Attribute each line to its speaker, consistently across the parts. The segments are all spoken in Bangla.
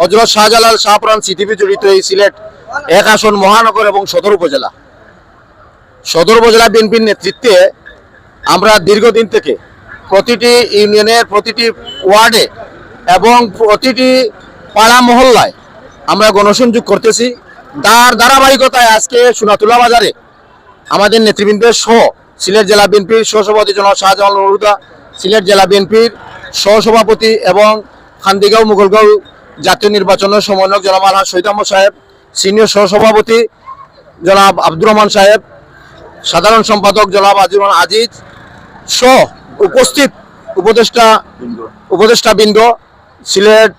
Speaker 1: হজরত শাহজালাল শাহপুরান সিটিভি জড়িত এই সিলেট এক আসন মহানগর এবং সদর উপজেলা। সদর উপজেলা বিএনপির নেতৃত্বে আমরা দীর্ঘদিন থেকে প্রতিটি ইউনিয়নের প্রতিটি ওয়ার্ডে এবং প্রতিটি পাড়া মহল্লায় আমরা গণসংযোগ করতেছি। তার ধারাবাহিকতায় আজকে সোনাতুলা বাজারে আমাদের নেতৃবৃন্দের সহ সিলেট জেলা বিএনপির সহসভাপতি জনাব শাহজাহান সিলেট জেলা বিএনপির সহসভাপতি এবং খান্দিগাঁও মুঘলগাঁও জাতীয় নির্বাচনের সমন্বয়ক জনাব আলহাজ শহীদ আহমদ সাহেব, সিনিয়র সহসভাপতি জনাব আব্দুর রহমান সাহেব, সাধারণ সম্পাদক জনাব আজিজ আজিজ সহ উপস্থিত উপদেষ্টা উপদেষ্টা বৃন্দ, সিলেট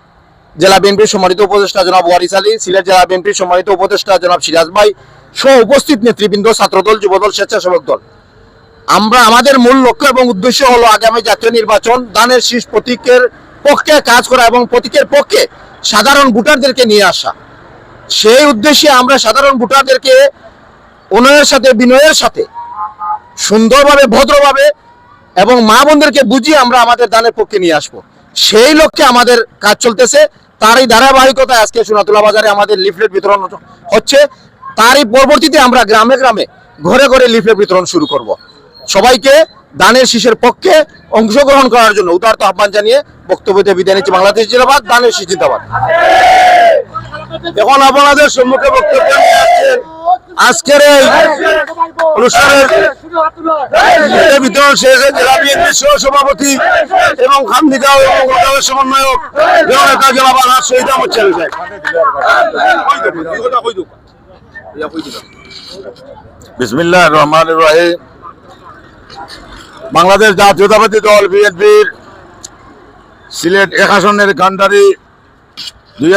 Speaker 1: জেলা বিএনপির সম্মানিত উপদেষ্টা জনাব ওয়ারিস আলী, সিলেট জেলা বিএনপির সম্মানিত উপদেষ্টা জনাব সিরাজ ভাই সহ উপস্থিত নেতৃবৃন্দ, ছাত্রদল, যুবদল, স্বেচ্ছাসেবক দল। আমরা, আমাদের মূল লক্ষ্য এবং উদ্দেশ্য হলো আগামী জাতীয় নির্বাচন, দানের শীর্ষ প্রতীকের পক্ষে কাজ করা এবং প্রতীকের পক্ষে সাধারণ ভোটারদেরকে নিয়ে আসা। সেই উদ্দেশ্যে আমরা সাধারণ ভোটারদেরকে উন্নয়নের সাথে, বিনয়ের সাথে, সুন্দরভাবে, ভদ্রভাবে এবং মা বোনদেরকে বুঝিয়ে আমরা আমাদের দানের পক্ষে নিয়ে আসব। সেই লক্ষ্যে আমাদের কাজ চলতেছে। তারই ধারাবাহিকতায় আজকে সোনাতুলা বাজারে আমাদের লিফলেট বিতরণ হচ্ছে। তারই পরবর্তীতে আমরা গ্রামে গ্রামে ঘরে ঘরে লিফলেট বিতরণ শুরু করব। সবাইকে দানের শীষের পক্ষে অংশগ্রহণ করার জন্য উদারত আহ্বান জানিয়ে বক্তব্যতে বিদায় নিচ্ছি। বাংলাদেশ জিন্দাবাদ, দানের শীষ জিন্দাবাদ। এখন আপনাদের সম্মুখে বক্তব্য আজকের এই অনুষ্ঠানের বিতরণ শেষে জেলা বিএনপির সহ সভাপতি এবং খান্দিগাঁও এবং সমন্বয়ক জননেতা জনাব আলহাজ শহীদ আহমদ সাহেব। বিসমিল্লাহ রহমান রাহিম। বাংলাদেশ জাতীয়তাবাদী দল, বিএনপির সিলেট এক আসনের কান্ডারি দুই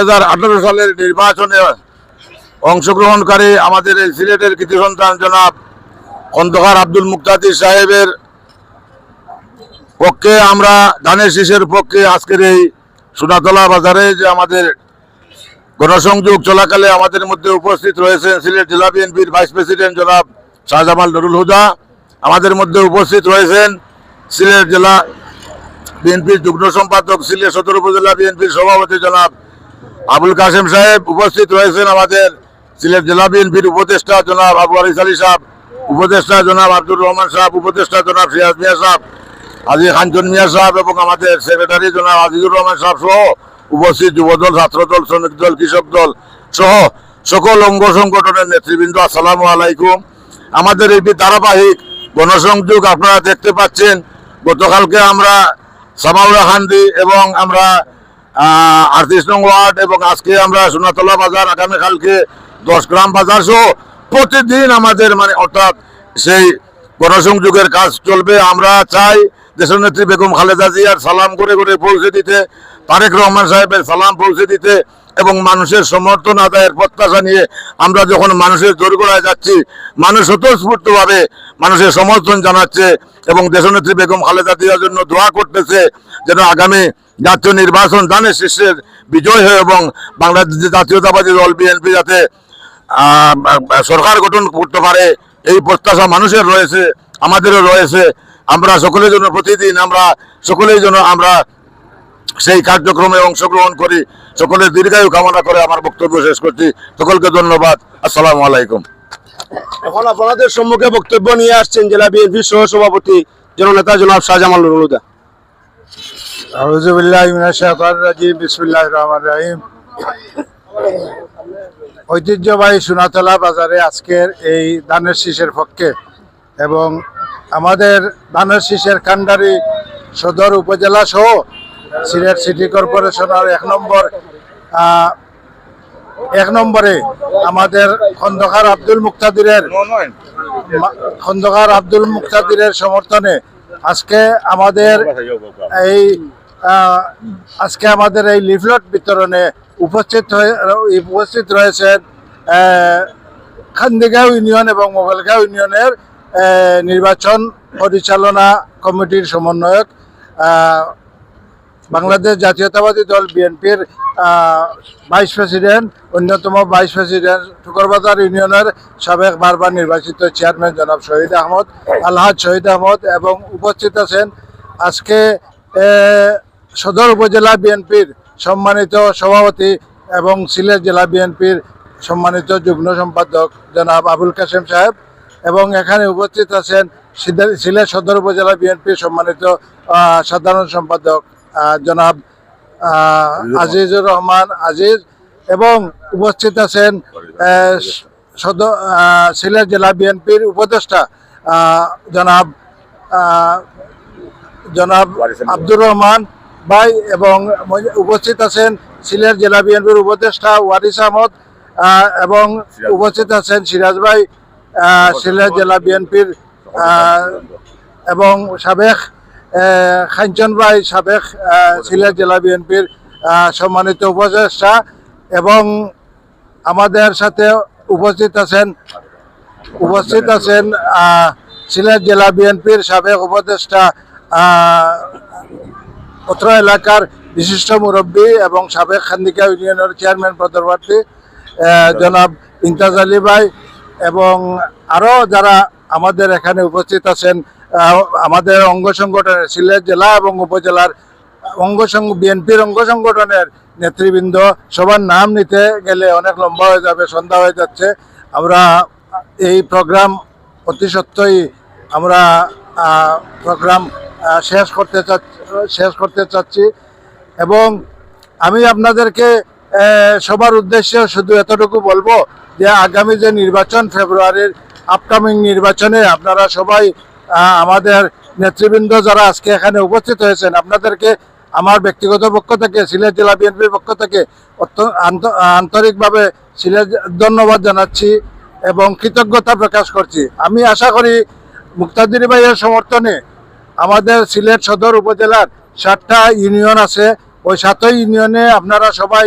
Speaker 1: সালের নির্বাচনে অংশগ্রহণকারী আমাদের এই সিলেটের কৃতি সন্তান জনাব খন্দকার আব্দুল মুক্তাদির সাহেবের পক্ষে আমরা ধানের শীষের পক্ষে আজকের এই সোনাতলা বাজারে যে আমাদের গণসংযোগ চলাকালে আমাদের মধ্যে উপস্থিত রয়েছেন সিলেট জেলা বিএনপির ভাইস প্রেসিডেন্ট জনাব শাহজামাল নুরুল হুদা। আমাদের মধ্যে উপস্থিত রয়েছেন সিলেট জেলা বিএনপির যুগ্ম সম্পাদক, সিলেট সদর উপজেলা বিএনপির সভাপতি জনাব আবুল কাসেম সাহেব উপস্থিত রয়েছেন আমাদের সিলেট জেলা বিএনপির উপদেষ্টা জনাব আবু আলিস আলী সাহেব, উপদেষ্টা জনাব আব্দুর রহমান সাহেব, উপদেষ্টা জনাব সিয়াজ মিয়া সাহেব আজি খানচন মিয়া সাহেব এবং আমাদের সেক্রেটারি জনাব আজিজুর রহমান সাহেব সহ উপস্থিত যুবদল, ছাত্রদল, শ্রমিক দল, কৃষক দল সহ সকল অঙ্গ সংগঠনের নেতৃবৃন্দ। আসসালামু আলাইকুম। আমাদের একটি ধারাবাহিক গণসংযোগ আপনারা দেখতে পাচ্ছেন। গতকালকে আমরা সামাউরা হান্দি এবং আমরা আটত্রিশ নং ওয়ার্ড এবং আজকে আমরা সোনাতলা বাজার আগামীকালকে দশ গ্রাম বাজার সহ প্রতিদিন আমাদের মানে অর্থাৎ সেই গণসংযোগের কাজ চলবে। আমরা চাই দেশনেত্রী বেগম খালেদা জিয়ার সালাম করে করে পৌঁছে দিতে, তারেক রহমান সাহেবের সালাম পৌঁছে দিতে এবং মানুষের সমর্থন আদায়ের প্রত্যাশা নিয়ে আমরা যখন মানুষের দোরগোড়ায় যাচ্ছি, মানুষ স্বতঃস্ফূর্তভাবে মানুষের সমর্থন জানাচ্ছে এবং দেশনেত্রী বেগম খালেদা জিয়ার জন্য দোয়া করতেছে যেন আগামী জাতীয় নির্বাচন দানের শীর্ষের বিজয় হয় এবং বাংলাদেশ জাতীয়তাবাদী দল বিএনপি যাতে সরকার গঠন করতে পারে। এই প্রত্যাশা মানুষের রয়েছে, আমাদেরও রয়েছে। আমরা সকলের জন্য প্রতিদিন আমরা সকলের জন্য আমরা সেই কার্যক্রমে অংশগ্রহণ করি। সকলের দীর্ঘায়ু কামনা করে আমার বক্তব্য শেষ করছি। সকলকে ধন্যবাদ। আসসালামু আলাইকুম। এখন আপনাদের সম্মুখে বক্তব্য নিয়ে আসছেন জেলা বিএনপির সহ সভাপতি জননেতা জনাব শাহজামাল নুরুদা
Speaker 2: আউযুবিল্লাহি মিনাশ শাইতানির রাজিম বিসমিল্লাহির রহমানির রহিম। ঐতিহ্যবাহী সোনাতলা বাজারে আজকের এই ধানের শীষের পক্ষে এবং আমাদের ধানের শীষের কান্ডারি সদর উপজেলা সহ সিলেট সিটি কর্পোরেশনের এক নম্বর এক নম্বরে আমাদের খন্দকার আব্দুল মুক্তাদিরের খন্দকার আব্দুল মুক্তাদিরের সমর্থনে আজকে আমাদের এই আজকে আমাদের এই লিফলেট বিতরণে উপস্থিত হয়ে, উপস্থিত রয়েছেন খান্দিগাঁও ইউনিয়ন এবং মোবাইলগাঁও ইউনিয়নের নির্বাচন পরিচালনা কমিটির সমন্বয়ক বাংলাদেশ জাতীয়তাবাদী দল বিএনপির ভাইস প্রেসিডেন্ট, অন্যতম ভাইস প্রেসিডেন্ট শুকরবাজার ইউনিয়নের সাবেক বারবার নির্বাচিত চেয়ারম্যান জনাব শহীদ আহমদ, আলহাজ শহীদ আহমদ এবং উপস্থিত আছেন আজকে সদর উপজেলা বিএনপির সম্মানিত সভাপতি এবং সিলেট জেলা বিএনপির সম্মানিত যুগ্ম সম্পাদক জনাব আবুল কাশেম সাহেব এবং এখানে উপস্থিত আছেন সিলেট সদর উপজেলা বিএনপির সম্মানিত সাধারণ সম্পাদক জনাব আজিজুর রহমান আজিজ এবং উপস্থিত আছেন সদর সিলেট জেলা বিএনপির উপদেষ্টা জনাব জনাব আব্দুর রহমান ভাই এবং উপস্থিত আছেন সিলেট জেলা বিএনপির উপদেষ্টা ওয়ারিস আহমদ এবং উপস্থিত আছেন সিরাজ ভাই সিলেট জেলা বিএনপির এবং সাবেক খাঞ্চন ভাই সাবেক সিলেট জেলা বিএনপির সম্মানিত উপদেষ্টা এবং আমাদের সাথে উপস্থিত আছেন উপস্থিত আছেন সিলেট জেলা বিএনপির সাবেক উপদেষ্টা অত্র এলাকার বিশিষ্ট মুরব্বী এবং সাবেক খান্দিকা ইউনিয়নের চেয়ারম্যান পদপ্রার্থী জনাব ইমতাজ আলী ভাই এবং আরও যারা আমাদের এখানে উপস্থিত আছেন আমাদের অঙ্গ সংগঠনের সিলেট জেলা এবং উপজেলার অঙ্গ বিএনপির অঙ্গ সংগঠনের নেতৃবৃন্দ, সবার নাম নিতে গেলে অনেক লম্বা হয়ে যাবে, সন্ধ্যা হয়ে যাচ্ছে। আমরা এই প্রোগ্রাম অতি সত্যই আমরা প্রোগ্রাম শেষ করতে শেষ করতে চাচ্ছি। এবং আমি আপনাদেরকে সবার উদ্দেশ্যে শুধু এতটুকু বলব যে আগামী যে নির্বাচন ফেব্রুয়ারির আপকামিং নির্বাচনে আপনারা সবাই আমাদের নেতৃবৃন্দ যারা আজকে এখানে উপস্থিত হয়েছেন, আপনাদেরকে আমার ব্যক্তিগত পক্ষ থেকে, সিলেট জেলা বিএনপির পক্ষ থেকে আন্তরিকভাবে সিলেট ধন্যবাদ জানাচ্ছি এবং কৃতজ্ঞতা প্রকাশ করছি। আমি আশা করি মুক্তাদির ভাইয়ের সমর্থনে আমাদের সিলেট সদর উপজেলার সাতটা ইউনিয়ন আছে। ওই সাতই ইউনিয়নে আপনারা সবাই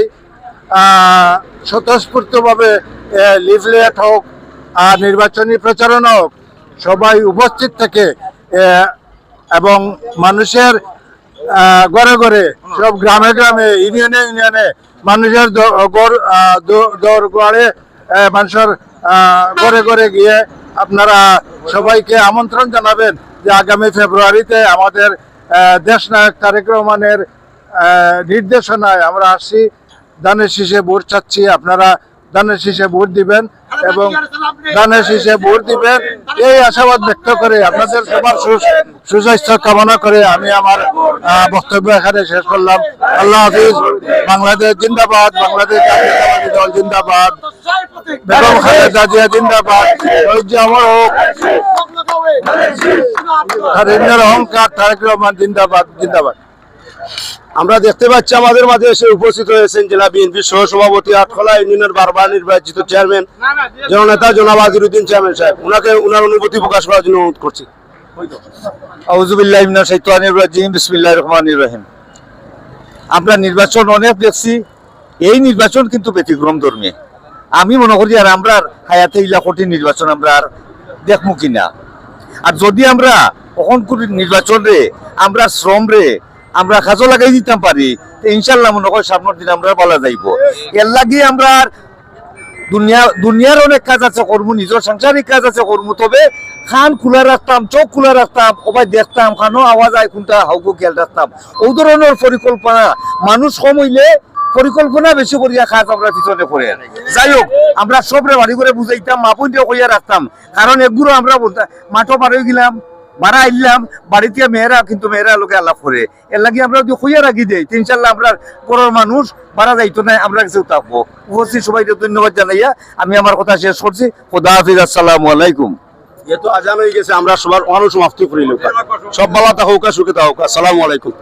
Speaker 2: স্বতঃস্ফূর্তভাবে লিফলেট হোক আর নির্বাচনী প্রচারণা হোক সবাই উপস্থিত থেকে এবং মানুষের ঘরে ঘরে সব গ্রামে গ্রামে ইউনিয়নে ইউনিয়নে মানুষের দ- গড়, আহ, দ- দর গড়ে আহ, মানুষের ঘরে ঘরে গিয়ে আপনারা সবাইকে আমন্ত্রণ জানাবেন যে আগামী ফেব্রুয়ারিতে আমাদের আহ, দেশ নায়ক তারেক রহমানের নির্দেশনায় আমরা আসছি। দানের শীষে ভোট চাচ্ছি আপনারা দানের শীষে ভোট দিবেন। এবং দানের শীষে ভোট দিবেন এই আশাবাদ ব্যক্ত করে আপনাদের সবার সুস্বাস্থ্য কামনা করে আমি আমার বক্তব্য এখানে শেষ করলাম। আল্লাহ হাফিজ। বাংলাদেশ জিন্দাবাদ। বাংলাদেশ দল জিন্দাবাদ। বেগম খালেদা জিয়া জিন্দাবাদ। শহীদ হোক। তারিনের অহংকার তারেক রহমান জিন্দাবাদ জিন্দাবাদ।
Speaker 3: আমরা দেখতে পাচ্ছি আমাদের মাঝে এসে উপস্থিত হয়েছেন জেলা বিএনপির সহসভাপতি আটখোলা ইউনিয়নের বারবার নির্বাচিত চেয়ারম্যান, জননেতা জনাব আজিরুদ্দিন চেয়ারম্যান সাহেব। ওনাকে ওনার অনুভূতি প্রকাশ করার জন্য অনুরোধ করছি।
Speaker 4: আমরা নির্বাচন অনেক দেখছি, এই নির্বাচন কিন্তু ব্যতিক্রম ধর্মী। আমি মনে করি আর আমরা হায়াতে ইলা কঠিন নির্বাচন আমরা আর দেখব কিনা। আর যদি আমরা কখন নির্বাচন রে, আমরা শ্রম রে আমরা কাজও লাগাই দিতাম পারি। ইনশাল্লাহ মনে করি সামনের দিন আমরা বলা যাইব। এর লাগি আমরা দুনিয়া দুনিয়ার অনেক কাজ আছে করব নিজের সাংসারিক কাজ আছে করব তবে খান খোলা রাখতাম চোখ খোলা রাখতাম ওবাই দেখতাম, খানো আওয়াজ আয় কোনটা হাউকো খেয়াল রাখতাম। ও ধরনের পরিকল্পনা, মানুষ কম হইলে পরিকল্পনা বেশি করিয়া কাজ আমরা পিছনে করে যাই হোক, আমরা সবরে বাড়ি করে বুঝাইতাম মাপুন দিয়ে কইয়া রাখতাম। কারণ এগুলো আমরা মাঠও পার গেলাম। বাড়া আইলাম, বাড়িতে মেয়েরা কিন্তু মেয়েরা লোকে আলাপ করে এর লাগে আমরা যদি খুঁজে রাখি দেই ইনশাল্লাহ আমরা পরের মানুষ বাড়া যাইতো না, আমরা কিছু থাকব। উপস্থিত সবাইকে ধন্যবাদ জানাইয়া আমি আমার কথা শেষ করছি। খোদা হাফিজ, আসসালামু আলাইকুম।
Speaker 3: যেহেতু আজান হয়ে গেছে, আমরা সবার অনুসমাপ্তি করিল সব বাবা তা হোক সুখে তা হোক আসসালামু আলাইকুম।